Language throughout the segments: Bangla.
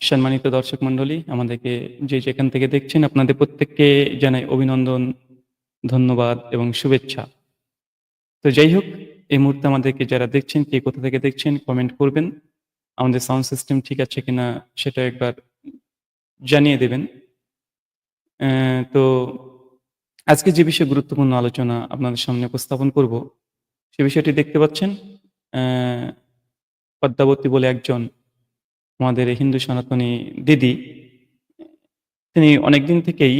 সম্মানিত দর্শক মন্ডলী আমাদেরকে যে যেখান থেকে দেখছেন, আপনাদের প্রত্যেককে জানাই অভিনন্দন, ধন্যবাদ এবং শুভেচ্ছা। তো যাই হোক, এই মুহূর্তে আমাদেরকে যারা দেখছেন, কে কোথা থেকে দেখছেন কমেন্ট করবেন। আমাদের সাউন্ড সিস্টেম ঠিক আছে কিনা, সেটা একবার জানিয়ে দেবেন। তো আজকে যে বিষয়ে গুরুত্বপূর্ণ আলোচনা আপনাদের সামনে উপস্থাপন করব, সে বিষয়টি দেখতে পাচ্ছেন। পদ্মাবতী বলে একজন আমাদের হিন্দু সনাতনী দিদি, তিনি অনেকদিন থেকেই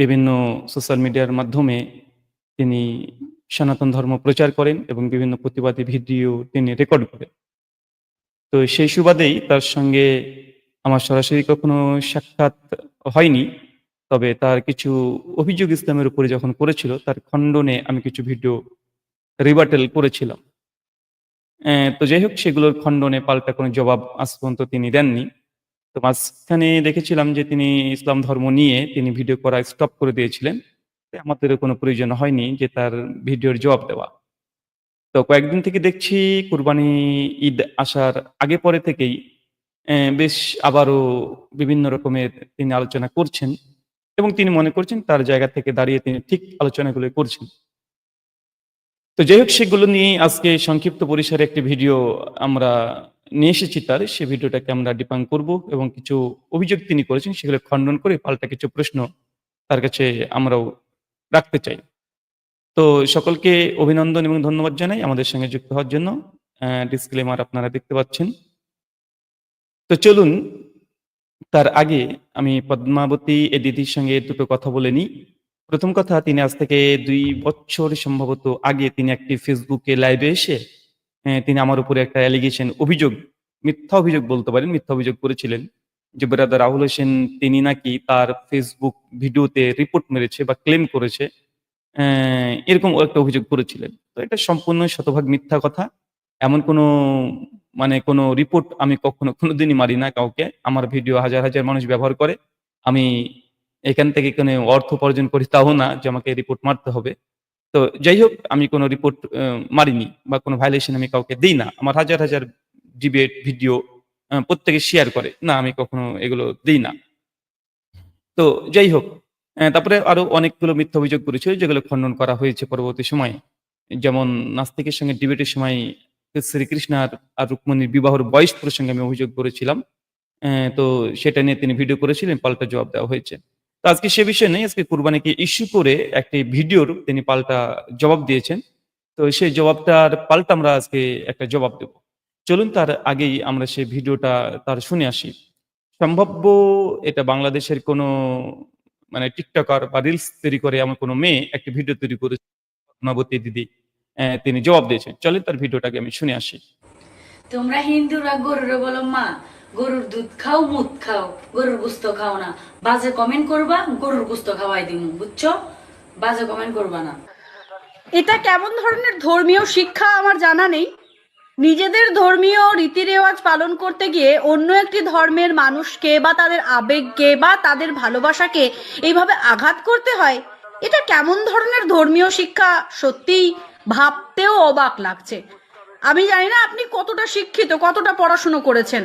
বিভিন্ন সোশ্যাল মিডিয়ার মাধ্যমে তিনি সনাতন ধর্ম প্রচার করেন এবং বিভিন্ন প্রতিবাদী ভিডিও তিনি রেকর্ড করেন। তো সেই সুবাদেই তার সঙ্গে আমার সরাসরি কখনো সাক্ষাৎ হয়নি, তবে তার কিছু অভিযোগ ইসলামের উপরে যখন করেছিল তার খণ্ডনে আমি কিছু ভিডিও রিবার্টেল করেছিলাম। তো যাই হোক সেগুলোর খণ্ডনে পাল্টা কোনো জবাব আজ পর্যন্ত তিনি দেননি। তো মাঝখানে দেখেছিলাম যে তিনি ইসলাম ধর্ম নিয়ে তিনি ভিডিও করা স্টপ করে দিয়েছিলেন। তো আমাদের কোনো প্রয়োজন হয়নি যে তার ভিডিওর জবাব দেওয়া। তো কয়েকদিন থেকে দেখছি কুরবানি ঈদ আসার আগে পরে থেকেই বেশ আবারও বিভিন্ন রকমের তিনি আলোচনা করছেন এবং তিনি মনে করছেন তার জায়গা থেকে দাঁড়িয়ে তিনি ঠিক আলোচনাগুলো করছেন। তো যাই হোক সেগুলো নিয়ে আজকে সংক্ষিপ্ত পরিসরে একটি ভিডিও আমরা নিয়ে এসেছি তার। সে ভিডিওটাকে আমরা ডিপাং করব এবং কিছু অভিযোগ তিনি করেছেন, সেগুলো খণ্ডন করে পাল্টা কিছু প্রশ্ন তার কাছে আমরাও রাখতে চাই। তো সকলকে অভিনন্দন এবং ধন্যবাদ জানাই আমাদের সঙ্গে যুক্ত হওয়ার জন্য। ডিসক্লেমার আপনারা দেখতে পাচ্ছেন। তো চলুন, তার আগে আমি পদ্মাবতী এ দিদির সঙ্গে দুটো কথা বলে নিই। প্রথম কথা, তিনি আজ থেকে দুই বছর সম্ভবত আগে তিনি একটি ফেসবুকে লাইভে এসে তিনি আমার উপরে একটা অ্যালিগেশন অভিযোগ, মিথ্যা অভিযোগ বলতে পারেন, মিথ্যা অভিযোগ করেছিলেন। যে ব্রাদার রাহুল হোসেন, তিনি নাকি তার ফেসবুক ভিডিওতে রিপোর্ট মেরেছে বা ক্লেম করেছে এরকম একটা অভিযোগ করেছিলেন। তো এটা সম্পূর্ণ শতভাগ মিথ্যা কথা। এমন কোনো মানে কোনো রিপোর্ট আমি কখনো, কোনোদিনই মারি না কাউকে। আমার ভিডিও হাজার হাজার মানুষ ব্যবহার করে। আমি এখান থেকে কোনো অর্থ উপার্জন করি তাও না যে আমাকে রিপোর্ট মারতে হবে। তো যাই হোক, আমি কোনো রিপোর্ট মারিনি বা কোনো ভাইলেশন আমি কাউকে দিই না। আমার হাজার হাজার ডিবেট ভিডিও প্রত্যেকে শেয়ার করে। না, আমি কখনো এগুলো দিই না। তো যাই হোক তারপরে আরও অনেকগুলো মিথ্যা অভিযোগ করেছিল যেগুলো খণ্ডন করা হয়েছে পরবর্তী সময়ে। যেমন নাস্তিকের সঙ্গে ডিবেটের সময় শ্রীকৃষ্ণ আর আর রুক্মণীর বিবাহর বয়স প্রসঙ্গে আমি অভিযোগ করেছিলাম। তো সেটা নিয়ে তিনি ভিডিও করেছিলেন, পাল্টা জবাব দেওয়া হয়েছে। তো আজকে সে বিষয় নেই। আজকে কুরবানিকে ইস্যু করে একটি ভিডিওর তিনি পাল্টা জবাব দিয়েছেন। তো সেই জবাবটার পাল্টা আমরা আজকে একটা জবাব দেব। চলুন তার আগেই আমরা সেই ভিডিওটা তার শুনে আসি। সম্ভাব্য এটা বাংলাদেশের কোনো মানে টিকটকার বা রিলস তৈরি করে এমন কোনো মেয়ে একটি ভিডিও তৈরি করেছে। পদ্মাবতী দিদি তিনি জবাব দিয়েছেন। চলেন তার ভিডিওটাকে আমি শুনে আসি। তোমরা হিন্দুরা গরুর বলো মা গরুর দুধ খাও, মুদ খাও। গরুর গুস্ত খাও না। বাজে কমেন্ট করবা, গরুর গুস্ত খাওয়াই দিমু, বুঝছ? বাজে কমেন্ট করবা না। এটা কেমন ধরনের ধর্মীয় শিক্ষা আমার জানা নেই। নিজেদের ধর্মীয় রীতি রেওয়াজ পালন করতে গিয়ে অন্য একটি ধর্মের মানুষকে বা তাদের আবেগকে বা তাদের ভালোবাসাকে এইভাবে আঘাত করতে হয়, এটা কেমন ধরনের ধর্মীয় শিক্ষা সত্যিই ভাবতেও অবাক লাগছে। আমি জানি না আপনি কতটা শিক্ষিত, কতটা পড়াশুনো করেছেন।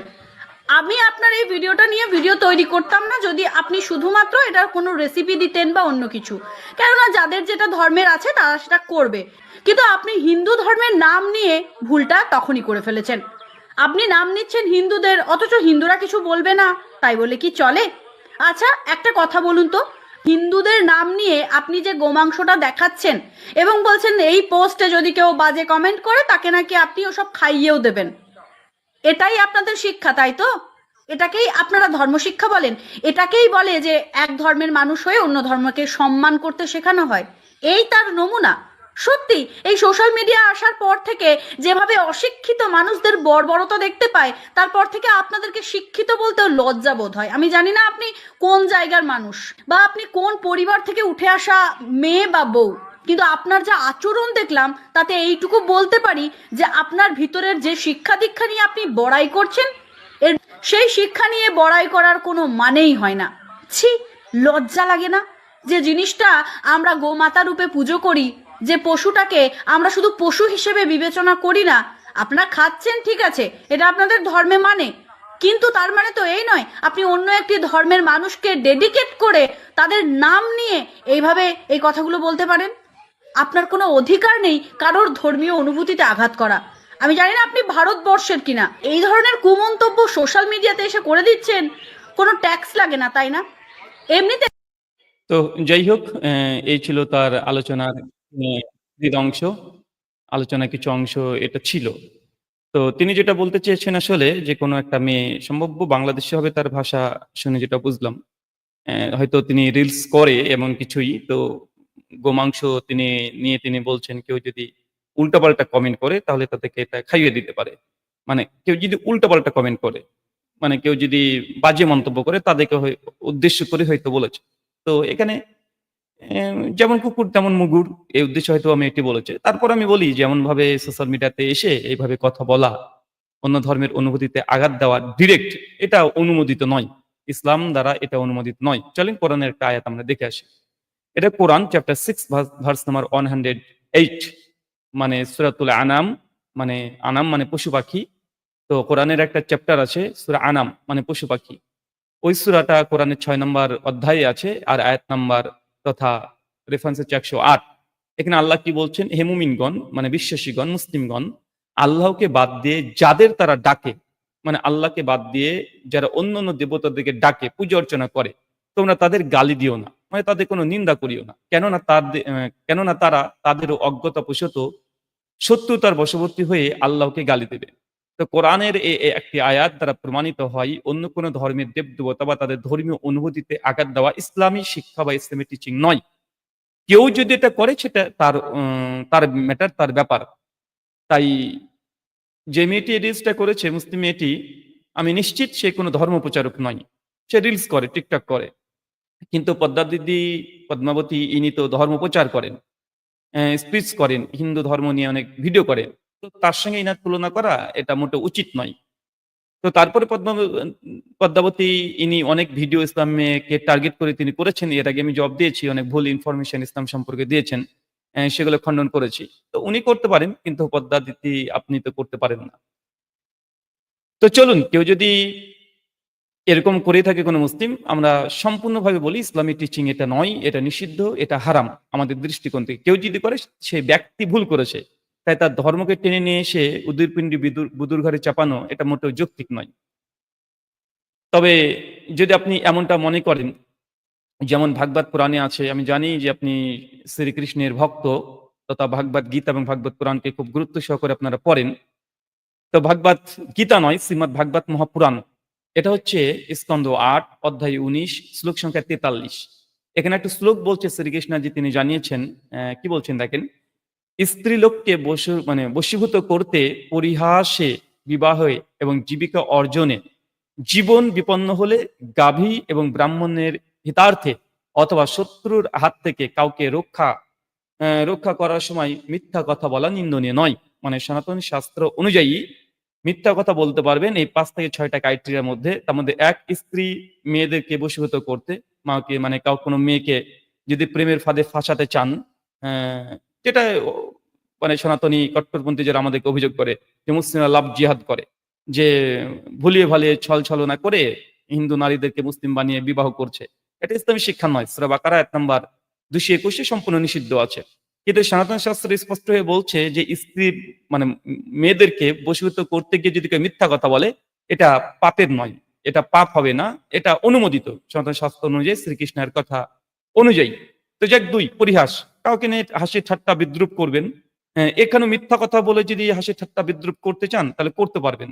আমি আপনার এই ভিডিওটা নিয়ে ভিডিও তৈরি করতাম না যদি আপনি শুধুমাত্র এটার কোনো রেসিপি দিতেন বা অন্য কিছু। কেননা যাদের যেটা ধর্মের আছে তারা সেটা করবে। কিন্তু আপনি হিন্দু ধর্মের নাম নিয়ে ভুলটা তখনই করে ফেলেছেন। আপনি নাম নিচ্ছেন হিন্দুদের, অথচ হিন্দুরা কিছু বলবে না, তাই বলে কি চলে? আচ্ছা একটা কথা বলুন তো। হিন্দুদের নাম নিয়ে আপনি যে গোমাংসটা দেখাচ্ছেন এবং বলছেন এই পোস্টে যদি কেউ বাজে কমেন্ট করে, তাকে নাকি আপনি ওসব খাইয়েও দেবেন। এটাই আপনাদের শিক্ষা, তাই তো? এটাকেই আপনারা ধর্মশিক্ষা বলেন। এটাকেই বলে যে এক ধর্মের মানুষ হয়ে অন্য ধর্মকে সম্মান করতে শেখানো হয়। এই তার নমুনা। সত্যি, এই সোশ্যাল মিডিয়া আসার পর থেকে যেভাবে অশিক্ষিত মানুষদের বর্বরতা দেখতে পায়, তারপর থেকে আপনাদেরকে শিক্ষিত বলতেও লজ্জা বোধ হয়। আমি জানি না আপনি কোন জায়গার মানুষ বা আপনি কোন পরিবার থেকে উঠে আসা মেয়ে বা বউ। কিন্তু আপনার যা আচরণ দেখলাম, তাতে এইটুকু বলতে পারি যে আপনার ভিতরের যে শিক্ষা দীক্ষা নিয়ে আপনি বড়াই করছেন, এর সেই শিক্ষা নিয়ে বড়াই করার কোনো মানেই হয় না। ছি, লজ্জা লাগে না যে জিনিসটা আমরা গোমাতা রূপে পুজো করি, যে পশুটাকে আমরা শুধু পশু হিসেবে বিবেচনা করি না। আপনারা খাচ্ছেন, ঠিক আছে, এটা আপনাদের ধর্মে মানে। কিন্তু তার মানে তো এই নয়, আপনি অন্য একটি ধর্মের মানুষকে ডেডিকেট করে তাদের নাম নিয়ে এইভাবে এই কথাগুলো বলতে পারেন। আপনার কোনো অধিকার নেই কারোর ধর্মীয় অনুভূতিতে আঘাত করা। আমি জানি না আপনি ভারতবর্ষের কিনা। এই ধরনের কুমন্তব্য সোশ্যাল মিডিয়াতে এসে করে দিচ্ছেন। কোনো ট্যাক্স লাগে না, তাই না? এমনিতে তো যাই হোক এই ছিল তার আলোচনার অংশ। আলোচনা কিছু অংশ এটা ছিল। তো তিনি যেটা বলতে চেয়েছেন আসলে যে, কোনো একটা মেয়ে সম্ভব্য বাংলাদেশে হবে তার ভাষা শুনে যেটা বুঝলাম। হয়তো তিনি রিলস করে এমন কিছুই। তো গোমাংস তিনি, নিয়ে তিনি বলছেন, কেউ যদি উল্টাপাল্টা কমেন্ট করে, তাহলে তাদেরকে এটা খাইয়ে দিতে পারে। মানে কেউ যদি উল্টাপাল্টা কমেন্ট করে মানে কেউ যদি বাজে মন্তব্য করে, তাদেরকে উদ্দেশ্য করে হয়তো বলেছে। তো এখানে যেমন কুকুর, তেমন মুগুর, এই উদ্দেশ্যে হয়তো আমি এটি বলেছে। তারপর আমি বলি যেমন ভাবে সোশ্যাল মিডিয়াতে এসে এইভাবে কথা বলা, অন্য ধর্মের অনুভূতিতে আঘাত দেওয়া ডিরেক্ট এটা অনুমোদিত নয়। ইসলাম দ্বারা এটা অনুমোদিত নয়। চলেন কোরআনের একটা আয়াত আমরা দেখে আসি। এটা Quran chapter six verse number one hundred eight মানে সুরাতুল আনাম মানে আনাম মানে পশু পাখি। তো কোরআনের একটা চ্যাপ্টার আছে, সুরা আনাম মানে পশু পাখি। ওই সুরাটা কোরআনের ছয় নম্বর অধ্যায়ে আছে আর আয়াত নাম্বার তথা রেফারেন্স হচ্ছে একশো আট। এখানে আল্লাহ কি বলছেন? হেমুমিনগণ মানে বিশ্বাসীগণ, মুসলিমগণ, আল্লাহকে বাদ দিয়ে যাদের তারা ডাকে মানে আল্লাহকে বাদ দিয়ে যারা অন্য অন্য দেবতাদেরকে ডাকে, পূজা অর্চনা করে, তোমরা তাদের গালি দিও না। মানে তাদের কোনো নিন্দা করিও না। কেননা আহ, কেননা তারা তাদের অজ্ঞতা প্রসত শত্রুতার বশবর্তী হয়ে আল্লাহকে গালি দেবে। তো কোরআনের এ একটি আয়াত দ্বারা প্রমাণিত হয় অন্য কোনো ধর্মের দেব দেবতা বা তাদের ধর্মীয় অনুভূতিতে আঘাত দেওয়া ইসলামী শিক্ষা বা ইসলামী টিচিং নয়। কেউ যদি এটা করে সেটা তার তার ম্যাটার তার ব্যাপার। তাই যে মেয়েটি রিলসটা করেছে মুসলিম মেয়েটি আমি নিশ্চিত সে কোনো ধর্ম প্রচারক নয়। সে রিলস করে টিকটক করে। কিন্তু পদ্মা দিদি পদ্মাবতী ইনি তো ধর্ম প্রচার করেন স্পিচ করেন, হিন্দু ধর্ম নিয়ে অনেক ভিডিও করেন। তো তার সঙ্গে ইনার তুলনা করা এটা মোটে উচিত নয়। তো তারপরে পদ্মা, পদ্মাবতী ইনি অনেক ভিডিও ইসলামকে টার্গেট করে তিনি করেছেন, এর আগে আমি জব দিয়েছি, অনেক ভুল ইনফরমেশন ইসলাম সম্পর্কে দিয়েছেন সেগুলো খণ্ডন করেছি। তো উনি করতে পারেন, কিন্তু পদ্মা দিদি আপনি তো করতে পারেন না। তো চলুন, কেউ যদি এরকম করে থাকে কোনো মুসলিম। আমরা সম্পূর্ণভাবে বলি, ইসলামী টিচিং এটা নয়, এটা নিষিদ্ধ, এটা হারাম। আমাদের দৃষ্টিকোণ থেকে কেউ যদি করে, সে ব্যক্তি ভুল করেছে। তাই তার ধর্মকে টেনে নিয়ে এসে উদুরপিণ্ডি বিদুর ঘরে চাপানো এটা মোটেও যৌক্তিক নয়। তবে যদি আপনি এমনটা মনে করেন, যেমন ভাগবত পুরাণে আছে, আমি জানি যে আপনি শ্রীকৃষ্ণের ভক্ত, তথা ভাগবত গীতা এবং ভাগবত পুরাণকে খুব গুরুত্ব সহকারে আপনারা পড়েন। তো ভাগবত গীতা নয় শ্রীমৎ ভাগবত মহাপুরাণ। এটা হচ্ছে স্কন্দ আট, অধ্যায় উনিশ, শ্লোক সংখ্যা তেতাল্লিশ। এখানে একটা শ্লোক বলছে শ্রীকৃষ্ণজি, তিনি জানিয়েছেন কি বলছেন দেখেন? স্ত্রীলোককে বসু মানে বশীভূত করতে পরিহাসে বিবাহে এবং জীবিকা অর্জনে জীবন বিপন্ন হলে গাভী এবং ব্রাহ্মণের হিতার্থে অথবা শত্রুর হাত থেকে কাউকে রক্ষা রক্ষা করার সময় মিথ্যা কথা বলা নিন্দনীয় নয়। মানে সনাতন শাস্ত্র অনুযায়ী মিথ্যা কথা বলতে পারবেন। এই পাঁচ থেকে ছয়টা ক্রাইটেরিয়ার মধ্যে তার মধ্যে এক স্ত্রী মেয়েদেরকে বশীভূত করতে, মাকে মানে কাউ কোনো মেয়েকে যদি প্রেমের ফাঁদে ফাঁসাতে চান যেটা মানে সনাতনী কট্টরপন্থী যারা আমাদেরকে অভিযোগ করে যে মুসলিমরা লাভ জিহাদ করে, যে ভুলিয়ে ভালিয়ে ছল ছলনা করে হিন্দু নারীদেরকে মুসলিম বানিয়ে বিবাহ করছে। এটা ইসলামী শিক্ষা নয়। সুরা বাকারা এক নম্বর দুশো একুশে সম্পূর্ণ নিষিদ্ধ আছে। কিন্তু সনাতন শাস্ত্র স্পষ্ট হয়ে বলছে যে স্ত্রী মানে মেয়েদেরকে বশীভূত করতে গিয়ে যদি কেউ মিথ্যা কথা বলে এটা পাপের নয় এটা পাপ হবে না এটা অনুমোদিত সনাতন শাস্ত্র অনুযায়ী শ্রীকৃষ্ণের কথা অনুযায়ী। তো যাক দুই পরিহাস। কাউকে নিয়ে হাসি ঠাট্টা বিদ্রুপ করবেন হ্যাঁ, এখানে মিথ্যা কথা বলে যদি হাসি ঠাট্টা বিদ্রুপ করতে চান তাহলে করতে পারবেন।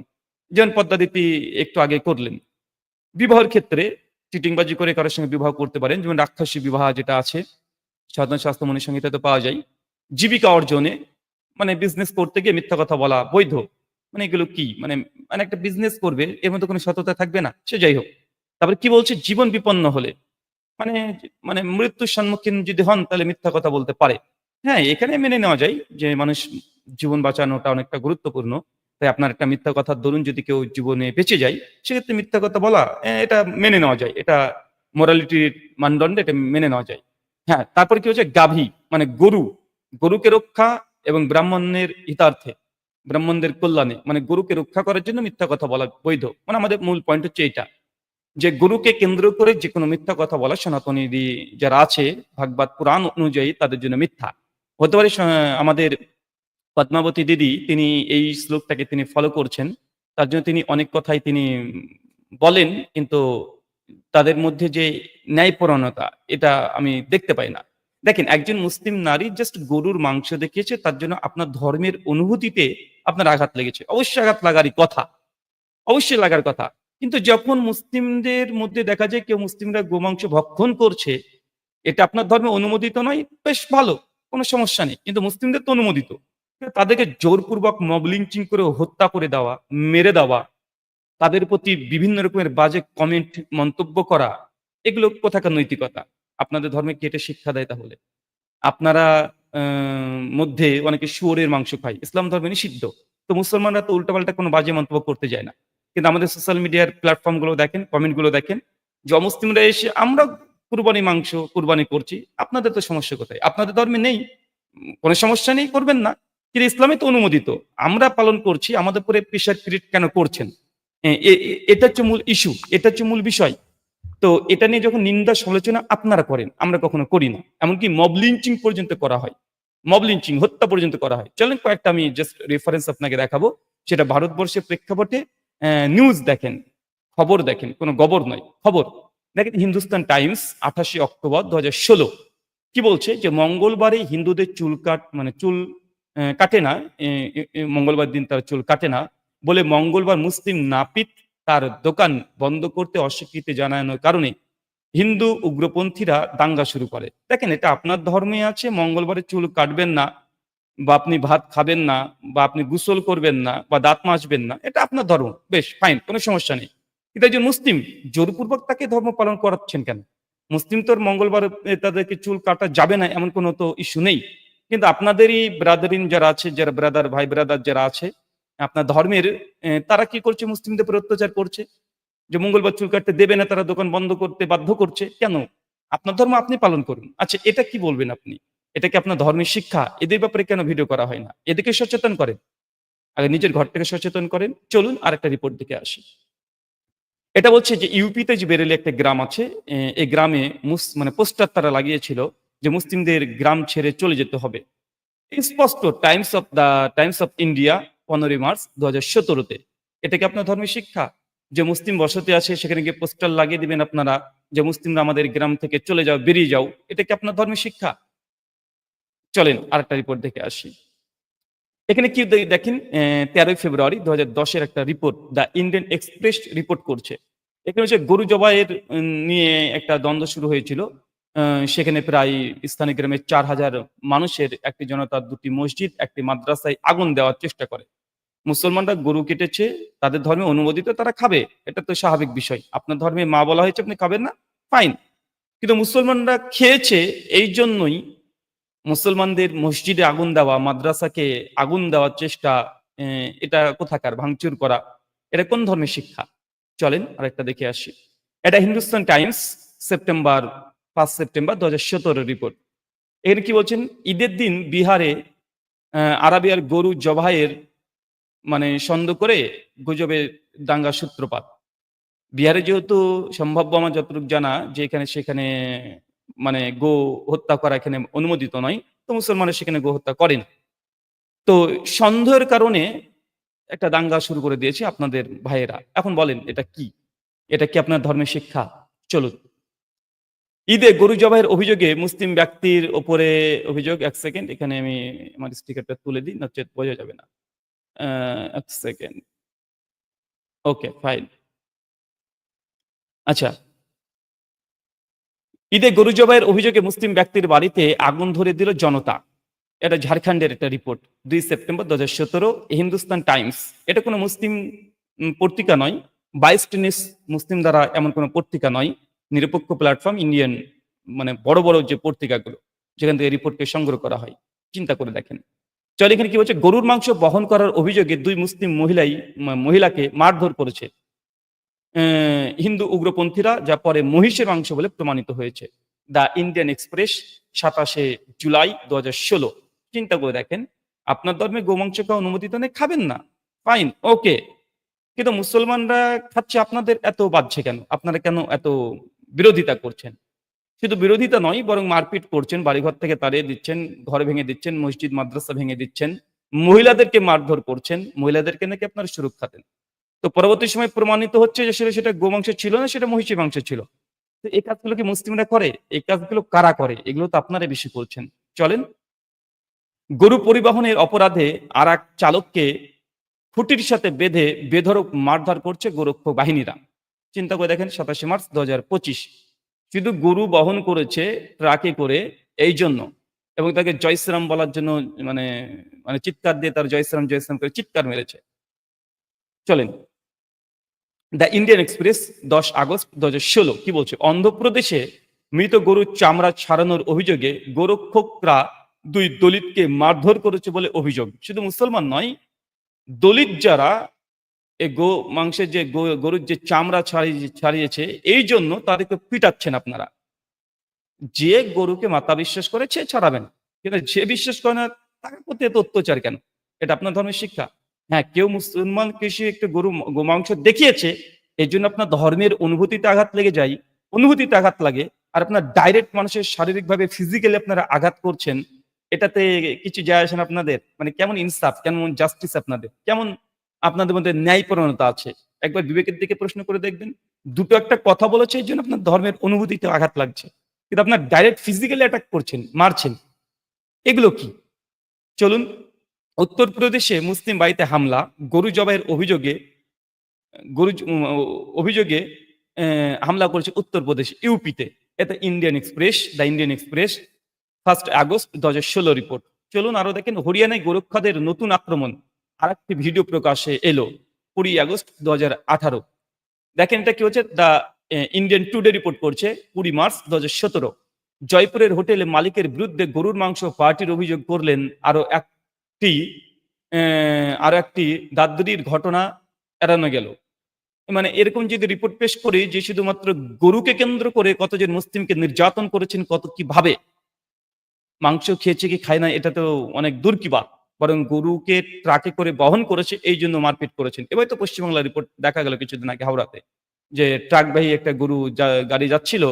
যেমন পদ্মাদিতি একটু আগে করলেন। বিবাহের ক্ষেত্রে চিটিংবাজি করে কারোর সঙ্গে বিবাহ করতে পারেন যেমন রাক্ষসী বিবাহ যেটা আছে সাধারণ স্বাস্থ্য মনে সংহিতাতে পাওয়া যায়। জীবিকা অর্জনে মানে বিজনেস করতে গিয়ে মিথ্যা কথা বলা বৈধ। মানে এগুলো কি? মানে মানে একটা বিজনেস করবে, এর মধ্যে কোনো সততা থাকবে না। সে যাই হোক। তারপরে কি বলছে? জীবন বিপন্ন হলে। মানে মানে মৃত্যুর সম্মুখীন যদি হন, তাহলে মিথ্যা কথা বলতে পারে। হ্যাঁ এখানে মেনে নেওয়া যায় যে মানুষ জীবন বাঁচানোটা অনেকটা গুরুত্বপূর্ণ। তাই আপনার একটা মিথ্যা কথার দরুন যদি কেউ জীবনে বেঁচে যায়, সেক্ষেত্রে মিথ্যা কথা বলা এটা মেনে নেওয়া যায়। এটা মোরালিটির মানদণ্ডে, এটা মেনে নেওয়া যায়। হ্যাঁ তারপরে কি হচ্ছে? গাভী মানে গরু। গরুকে রক্ষা এবং ব্রাহ্মণের হিতার্থে, ব্রাহ্মণদের কল্যাণে মানে গরুকে রক্ষা করার জন্য মিথ্যা কথা বলা বৈধ। মানে আমাদের মূল পয়েন্ট হচ্ছে এটা যে গুরুকে কেন্দ্র করে যে কোনো মিথ্যা কথা বলা সনাতনী যারা আছে, ভাগবত পুরাণ অনুযায়ী তাদের জন্য মিথ্যা। হতে পারে আমাদের পদ্মাবতী দিদি, তিনি এই শ্লোকটাকে তিনি ফলো করছেন। তার জন্য তিনি অনেক কথাই তিনি বলেন, কিন্তু তাদের মধ্যে যে ন্যায়পরণতা এটা আমি দেখতে পাই না। দেখেন, একজন মুসলিম নারী জাস্ট গরুর মাংস দেখিয়েছে, তার জন্য আপনার ধর্মের অনুভূতিতে আপনার আঘাত লেগেছে। অবশ্যই আঘাত লাগারই কথা। অবশ্যই লাগার কথা। কিন্তু যখন মুসলিমদের মধ্যে দেখা যায় কেউ মুসলিমরা গোমাংস ভক্ষণ করছে, এটা আপনার ধর্মে অনুমোদিত নয়, বেশ ভালো, কোনো সমস্যা নেই। কিন্তু মুসলিমদের তো অনুমোদিত। তাদেরকে জোরপূর্বক মব লিঞ্চিং করে হত্যা করে দেওয়া, মেরে দেওয়া তাদের প্রতি বিভিন্ন রকমের বাজে কমেন্ট মন্তব্য করা, এগুলো কোথাকার নৈতিকতা? আপনাদের ধর্মে কেটে শিক্ষা দেয় তাহলে? আপনারা মধ্যে অনেকে শুয়োরের মাংস খায়। ইসলাম ধর্মে নিষিদ্ধ। তো মুসলমানরা তো উল্টাপাল্টা কোনো বাজে মন্তব্য করতে যায় না। কিন্তু আমাদের সোশ্যাল মিডিয়ার প্ল্যাটফর্মগুলো দেখেন কমেন্টগুলো দেখেন, যে অমুসলিমরা এসে, আমরা কুরবানি মাংস কুরবানি করছি, আপনাদের তো সমস্যা কোথায়? আপনাদের ধর্মে নেই। কোনো সমস্যা নেই, করবেন না। কিন্তু ইসলামে তো অনুমোদিত। আমরা পালন করছি, আমাদের উপরে প্রেশার ক্রিয়েট কেন করছেন? এটা হচ্ছে মূল ইস্যু এটা হচ্ছে মূল বিষয়। তো এটা নিয়ে যখন নিন্দা সমালোচনা আপনারা করেন, আমরা কখনো করি না। এমনকি মব লিঞ্চিং পর্যন্ত করা হয়। মব লিঞ্চিং হত্যা পর্যন্ত করা হয়। চলেন কয়েকটা আমি জাস্ট রেফারেন্স আপনাকে দেখাবো। সেটা ভারতবর্ষের প্রেক্ষাপটে নিউজ দেখেন, খবর দেখেন, কোনো গবর নয়, খবর। দেখেন হিন্দুস্তান টাইমস, আঠাশে অক্টোবর দু হাজার ষোলো। কি বলছে? যে মঙ্গলবারে হিন্দুদের চুল কাট মানে চুল কাটে না মঙ্গলবার দিন তারা চুল কাটে না। বলে মঙ্গলবার মুসলিম নাপিত তার দোকান বন্ধ করতে অস্বীকৃতি জানানোর কারণে হিন্দু উগ্রপন্থীরা দাঙ্গা শুরু করে। দেখেন, এটা আপনার ধর্মে আছে, মঙ্গলবারে চুল কাটবেন না, বা আপনি ভাত খাবেন না, বা আপনি গোসল করবেন না, বা দাঁত মাজবেন না, এটা আপনার ধর্ম। বেশ ফাইন কোনো সমস্যা নেই। কিন্তু একজন মুসলিম, জোরপূর্বক তাকে ধর্ম পালন করাচ্ছেন কেন? মুসলিম তো আর মঙ্গলবার তাদেরকে চুল কাটা যাবে না, এমন কোনো তো ইস্যু নেই। কিন্তু আপনাদেরই ব্রাদারিন যারা আছে, যারা ব্রাদার ভাই ব্রাদার যারা আছে আপনার ধর্মের তারা কি করছে? মুসলিমদের উপর অত্যাচার করছে? যে মঙ্গলবার চুল কাটতে দেবে না, তারা দোকান বন্ধ করতে বাধ্য করছে? কেন? আপনার ধর্ম আপনি পালন করুন। আচ্ছা এটা কি বলবেন আপনি? এটা কি আপনার ধর্মের শিক্ষা? এদের ব্যাপারে কেন ভিডিও করা হয় না? এদেরকে সচেতন করেন। আগে নিজের ঘর থেকে সচেতন করেন। চলুন আর একটা রিপোর্ট দিকে আসি। এটা বলছে যে ইউপিতে যে বেরেলি একটা গ্রাম আছে এই গ্রামে মুস- মানে পোস্টার তারা লাগিয়েছিল যে মুসলিমদের গ্রাম ছেড়ে চলে যেতে হবে। স্পষ্ট Times of the Times of India পনেরোই মার্চ দু হাজার সতেরোতে। এটা কি আপনার ধর্মের শিক্ষা? যে মুসলিম বসতি আছে, সেখানে গিয়ে পোস্টার লাগিয়ে দিবেন আপনারা, যে মুসলিমরা আমাদের গ্রাম থেকে চলে যাও, বেরিয়ে যাও, এটা কি আপনার ধর্মের শিক্ষা? চলেন, আরেকটা রিপোর্ট দেখে আসি। এখানে কি দেখেন তেরোই ফেব্রুয়ারি দু হাজার একটা report the Indian Express report করছে। এখানে হচ্ছে গরু জবাইয়ের নিয়ে একটা দ্বন্দ্ব শুরু হয়েছিল। সেখানে প্রায় স্থানীয় গ্রামের চার হাজার মানুষের একটি জনতার দুটি মসজিদ, একটি মাদ্রাসায় আগুন দেওয়ার চেষ্টা করে। মুসলমানরা গরু কেটেছে, তাদের ধর্মে অনুমোদিত, তারা খাবে। এটা তো স্বাভাবিক বিষয়। আপনার ধর্মে মা বলা হয়েছে, আপনি খাবেন না? ফাইন কিন্তু মুসলমানরা খেয়েছে, এই জন্যই মুসলমানদের মসজিদে আগুন দেওয়া, মাদ্রাসাকে আগুন দেওয়ার চেষ্টা এটা কোথাকার, ভাঙচুর করা, এটা কোন ধর্মের শিক্ষা? চলেন আরেকটা দেখে আসি। এটা হিন্দুস্তান টাইমস, সেপ্টেম্বর পাঁচ সেপ্টেম্বর দু হাজার সতেরো রিপোর্ট এখানে কি বলছেন? ঈদের দিন বিহারে আরাবিয়ার গরু জবাইয়ের মানে সন্দেহ করে গুজবে দাঙ্গা সূত্রপাত। বিহারে যেহেতু সম্ভাব্য আমার যতটুকু জানা যে এখানে সেখানে মানে গো হত্যা করা এখানে অনুমোদিত নয়, তো মুসলমানের সেখানে গো হত্যা করেন। তো সন্দেহের কারণে একটা দাঙ্গা শুরু করে দিয়েছে আপনাদের ভাইয়েরা। এখন বলেন, এটা কি? এটা কি আপনার ধর্মের শিক্ষা? চলুন। ঈদে গরু জবাইয়ের অভিযোগে মুসলিম ব্যক্তির ওপরে অভিযোগ, এক সেকেন্ড, এখানে আমি আমার স্টিকারটা তুলে দিই, নচেত বোঝা যাবে না। এক সেকেন্ড ওকে ফাইন আচ্ছা। ঈদে গরু জবাইয়ের অভিযোগে মুসলিম ব্যক্তির বাড়িতে আগুন ধরে দিল জনতা। এটা ঝাড়খণ্ডের একটা রিপোর্ট দুই সেপ্টেম্বর দু হাজার সতেরো, হিন্দুস্তান টাইমস। এটা কোনো মুসলিম পত্রিকা নয়। বাইশ টেনিস মুসলিম দ্বারা এমন কোনো পত্রিকা নয়। নিরপেক্ষ প্ল্যাটফর্ম ইন্ডিয়ান মানে বড় বড় যে পত্রিকাগুলো, যেখান থেকে রিপোর্টকে সংগ্রহ করা হয়। চিন্তা করে দেখেন। চল এখানে কি বলছে? গরুর মাংস বহন করার অভিযোগে দুই মুসলিম মহিলাই মহিলাকে মারধর করেছে। হিন্দু উগ্রপন্থীরা, যা পরে মহিষের মাংস বলে প্রমাণিত হয়েছে। দ্য ইন্ডিয়ান এক্সপ্রেস, সাতাশে জুলাই দু ষোলো। চিন্তা করে দেখেন, আপনার ধর্মে গোমাংস খাওয়া অনুমোদিত নেই, খাবেন না। ফাইন ওকে কিন্তু মুসলমানরা খাচ্ছে, আপনাদের এত বাজছে কেন? আপনারা কেন এত বিরোধিতা করছেন? শুধু বিরোধিতা নয়, বরং মারপিট করছেন, বাড়িঘর থেকে তাড়িয়ে দিচ্ছেন, ঘর ভেঙে দিচ্ছেন, মসজিদ, মাদ্রাসা ভেঙে দিচ্ছেন, মহিলাদেরকে মারধর করছেন, মহিলাদেরকে নাকি আপনারা সুরক্ষা দেন? তো পরবর্তী সময় প্রমাণিত হচ্ছে যে আসলে সেটা গোমাংস ছিল না, সেটা মহিষী মাংস ছিল। তো এই কাজগুলো কি মুসলিমরা করে? এই কাজগুলো কারা করে? এগুলো তো আপনারা বেশি করছেন। চলেন। গরু পরিবহনের অপরাধে আর এক চালককে খুঁটির সাথে বেঁধে বেধরক মারধর করছে গোরক্ষ বাহিনীরা। চিন্তা করে দেখেন সাতাশে মার্চ দু হাজার পঁচিশ। শুধু গরু বহন করেছে ট্রাকে করে, এই জন্য। এবং তাকে জয়শ্রাম বলার জন্য মানে মানে চিৎকার দিয়ে তার জয়শ্রাম জয়শ্রাম করে চিৎকার মেরেছে। চলেন। দ্য ইন্ডিয়ান এক্সপ্রেস, দশ আগস্ট দু হাজার ষোলো, কি বলছে? অন্ধ্রপ্রদেশে মৃত গরুর চামড়া ছাড়ানোর অভিযোগে গোরক্ষকরা দুই দলিতকে মারধর করেছে বলে অভিযোগ। শুধু মুসলমান নয়, দলিত যারা এই গো মাংসের যে গরুর যে চামড়া ছাড়িয়ে, ছাড়িয়েছে, এই জন্য তাদেরকে পিটাচ্ছেন আপনারা। যে গরুকে মাতা বিশ্বাস করে, সে ছাড়াবেন কিন্তু যে বিশ্বাস করে না, তার প্রতি এত অত্যাচার কেন? এটা আপনার ধর্মের শিক্ষা। হ্যাঁ কেউ মুসলমান কৃষি একটু গরু গোমাংস দেখিয়েছে এই জন্য আপনার ধর্মের অনুভূতিতে আঘাত লেগে যায়, অনুভূতিতে আঘাত লাগে, আর আপনার ডাইরেক্ট মানুষের শারীরিকভাবে ফিজিক্যালি আপনারা আঘাত করছেন, এটাতে কিছু যায় আসেন আপনাদের। মানে কেমন ইনসাফ কেমন জাস্টিস আপনাদের, কেমন আপনাদের মধ্যে ন্যায় ন্যায়পরণতা আছে। একবার বিবেকের দিকে প্রশ্ন করে দেখবেন, দুটো একটা কথা বলেছে, এই জন্য আপনার ধর্মের অনুভূতিতে আঘাত লাগছে। কিন্তু আপনার ডাইরেক্ট ফিজিক্যালি অ্যাটাক করছেন, মারছেন। এগুলো কি? চলুন, উত্তরপ্রদেশে মুসলিম বাড়িতে হামলা, গরু জবাইয়ের অভিযোগে, গরু অভিযোগে হামলা করেছে উত্তরপ্রদেশ, ইউপিতে। এটা Indian Express, the Indian Express, first August দু হাজার ষোলো রিপোর্ট। চলুন আরও দেখেন, হরিয়ানায় গোরক্ষাদের নতুন আক্রমণ। আর একটি ভিডিও প্রকাশে এলো কুড়ি আগস্ট দু হাজার আঠারো। দেখেন এটা কি হচ্ছে? দ্য ইন্ডিয়ান টুডে রিপোর্ট করছে কুড়ি মার্চ দু হাজার সতেরো। জয়পুরের হোটেলে মালিকের বিরুদ্ধে গরুর মাংস পার্টির অভিযোগ করলেন আরও একটি আরও একটি দাদ্দুরির ঘটনা এড়ানো গেল। মানে এরকম যদি রিপোর্ট পেশ করি যে শুধুমাত্র গরুকে কেন্দ্র করে কতজন মুসলিমকে নির্যাতন করেছেন কত কীভাবে? মাংস খেয়েছে কি খায় না এটা তো অনেক দূর কি বাত। বরং গরুকে ট্রাকে করে বহন করেছে, এই জন্য মারপিট করেছেন। এবার তো পশ্চিমবাংলার রিপোর্ট দেখা গেল কিছুদিন আগে হাওড়াতে, যে ট্রাকবাহী একটা গরু গাড়ি যাচ্ছিল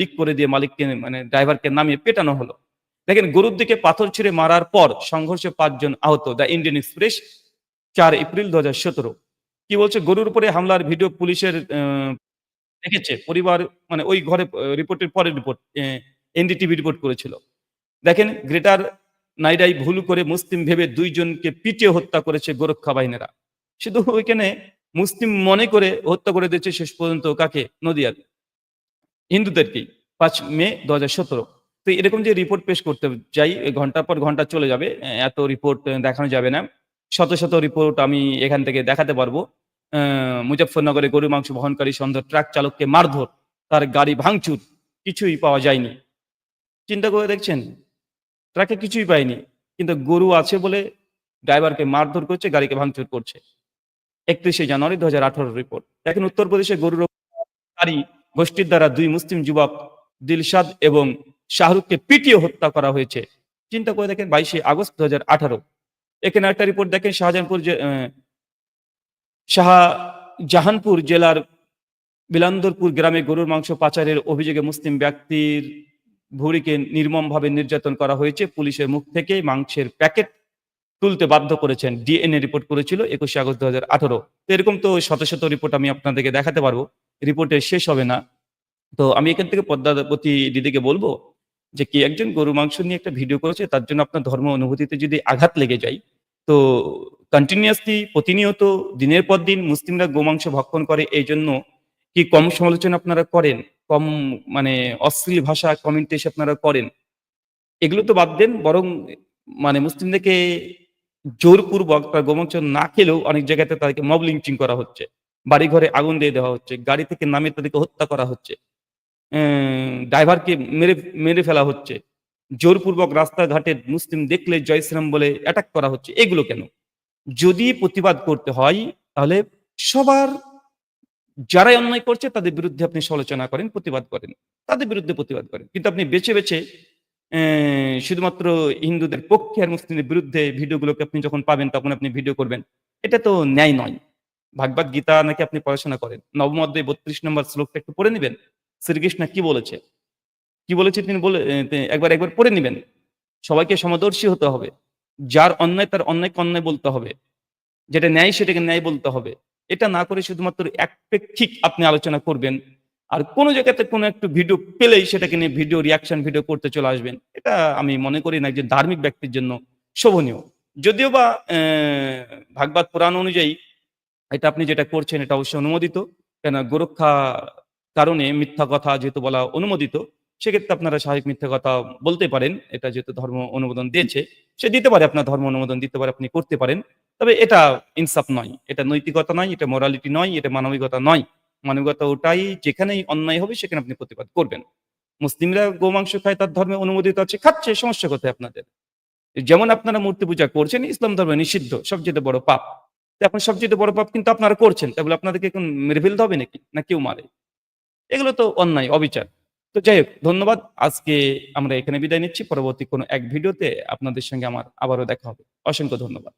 লিক করে দিয়ে মালিককে মানে ড্রাইভারকে নামিয়ে পেটানো হলো। দেখেন, গরুর দিকে পাথর ছিঁড়ে মারার পর সংঘর্ষে পাঁচজন আহত। দ্য ইন্ডিয়ান এক্সপ্রেস, চার এপ্রিল দু সতেরো। কি বলছে? গরুর উপরে হামলার ভিডিও পুলিশের দেখেছে? পরিবার মানে ওই ঘরে রিপোর্টের পরের রিপোর্ট এনডিটিভি রিপোর্ট করেছিল। দেখেন, গ্রেটার নাইডাই ভুল করে মুসলিম ভেবে দুইজনকে পিটিয়ে হত্যা করেছে গোরক্ষা বাহিনীরা। শুধু ওইখানে মুসলিম মনে করে হত্যা করে দিয়েছে শেষ পর্যন্ত কাকে? নদিয়ার হিন্দুদেরকেই পাঁচ মে দু সতেরো। তো এরকম যে রিপোর্ট পেশ করতে যাই এ ঘণ্টার পর ঘণ্টা চলে যাবে এত রিপোর্ট দেখানো যাবে না। শত শত রিপোর্ট আমি এখান থেকে দেখাতে পারব। আহ, মুজফ্ফরনগরে গরু মাংস বহনকারী সন্দেহ ট্রাক চালককে মারধর তার গাড়ি ভাঙচুর কিছুই পাওয়া যায়নি। চিন্তা করে দেখছেন ট্রাকে কিছুই পায়নি কিন্তু গরু আছে বলে ড্রাইভারকে মারধর করছে, গাড়িকে ভাঙচুর করছে। একত্রিশে জানুয়ারি দু হাজার আঠারো রিপোর্ট দেখেন উত্তরপ্রদেশে গরুর গাড়ি গোষ্ঠীর দ্বারা দুই মুসলিম যুবক দিলশাদ এবং শাহরুখকে পিটিয়ে হত্যা করা হয়েছে। চিন্তা করে দেখেন বাইশে আগস্ট দু হাজার আঠারো। এখানে একটা রিপোর্ট দেখেন, শাহজাহানপুর শাহজাহানপুর জেলার বিলান্দরপুর গ্রামে গরুর মাংস পাচারের অভিযোগে মুসলিম ব্যক্তির ভুড়িকে নির্মমভাবে নির্যাতন করা হয়েছে। পুলিশের মুখ থেকে মাংসের প্যাকেট তুলতে বাধ্য করেছেন। ডিএনএ রিপোর্ট করেছিল একুশে আগস্ট দু হাজার আঠারো। তো এরকম তো শত শত রিপোর্ট আমি আপনাদেরকে দেখাতে পারব। রিপোর্টে শেষ হবে না। তো আমি এখান থেকে পদ্মাবতী দিদিকে বলব যে, কি একজন গরু মাংস নিয়ে একটা ভিডিও করেছে, তার জন্য আপনার ধর্ম অনুভূতিতে যদি আঘাত লেগে যায়, তো কন্টিনিউয়াসলি প্রতিনিয়ত, দিনের পর দিন মুসলিমরা গোমাংস ভক্ষণ করে এই জন্য কি কম সমালোচনা আপনারা করেন? কম মানে অশ্লীল ভাষা কমেন্ট এসে আপনারা করেন? এগুলো তো বাদ দেন, বরং মানে মুসলিমদেরকে জোরপূর্বক তার গোমাংস না খেলেও অনেক জায়গাতে তাদেরকে মব লিঞ্চিং করা হচ্ছে। বাড়ি ঘরে আগুন দিয়ে দেওয়া হচ্ছে, গাড়ি থেকে নামে তাদেরকে হত্যা করা হচ্ছে ড্রাইভারকে মেরে মেরে ফেলা হচ্ছে। জোরপূর্বক রাস্তাঘাটে মুসলিম দেখলে জয় শ্রীরাম বলে অ্যাটাক করা হচ্ছে। এগুলো কেন? যদি প্রতিবাদ করতে হয়, তাহলে সবার যারাই অন্যায় করছে, তাদের বিরুদ্ধে আপনি সমালোচনা করেন, প্রতিবাদ করেন। তাদের বিরুদ্ধে প্রতিবাদ করেন। কিন্তু আপনি বেছে বেছে শুধুমাত্র হিন্দুদের পক্ষে আর মুসলিমদের বিরুদ্ধে ভিডিওগুলোকে আপনি যখন পাবেন, তখন আপনি ভিডিও করবেন। এটা তো ন্যায় নয়। ভাগবত গীতা নাকি আপনি পড়াশোনা করেন? নবম অধ্যায় বত্রিশ নম্বর শ্লোকটা একটু পড়ে নেবেন? শ্রীকৃষ্ণ কি বলেছে? কি বলেছে তিনি বলে একবার একবার পড়ে নেবেন। সবাইকে সমদর্শী হতে হবে। যার অন্যায়, তার অন্যায়কে অন্যায় বলতে হবে। যেটা ন্যায়, সেটাকে ন্যায় বলতে হবে। এটা না করে শুধুমাত্র একপেক্ষিক আপনি আলোচনা করবেন, আর কোনো জায়গাতে কোনো একটু ভিডিও পেলেই সেটাকে নিয়ে ভিডিও রিয়াকশন ভিডিও করতে চলে আসবেন। এটা আমি মনে করি না একজন ধার্মিক ব্যক্তির জন্য শোভনীয়। যদিও বা ভাগবত পুরাণ অনুযায়ী এটা আপনি যেটা করছেন এটা অবশ্যই অনুমোদিত কেন গোরক্ষা কারণে মিথ্যা কথা যেহেতু বলা অনুমোদিত সেক্ষেত্রে আপনারা স্বাভাবিক মিথ্যা কথা বলতে পারেন। এটা যেহেতু ধর্ম অনুমোদন দিয়েছে, সে দিতে পারে, আপনার ধর্ম অনুমোদন দিতে পারে, আপনি করতে পারেন। তবে এটা ইনসাফ নয়, এটা নৈতিকতা নয়, এটা মোরালিটি নয়, এটা মানবিকতা নয়। মানবিকতা ওটাই, যেখানেই অন্যায় হবে, সেখানে আপনি প্রতিবাদ করবেন। মুসলিমরা গোমাংস খায়, তার ধর্মে অনুমোদিত আছে, খাচ্ছে, সমস্যা কোথায় আপনাদের? যেমন আপনারা মূর্তি পূজা করছেন, ইসলাম ধর্মে নিষিদ্ধ, সবচেয়ে বড় পাপ। এখন সবচেয়ে বড় পাপ কিন্তু আপনারা করছেন তাহলে আপনাদেরকে এখন মেরে ফেলতে হবে নাকি? না কেউ মারে। এগুলো তো অন্যায়, অবিচার। তো যাই হোক, ধন্যবাদ। আজকে আমরা এখানে বিদায় নিচ্ছি। পরবর্তী কোনো এক ভিডিওতে আপনাদের সঙ্গে আমার আবারও দেখা হবে। অসংখ্য ধন্যবাদ।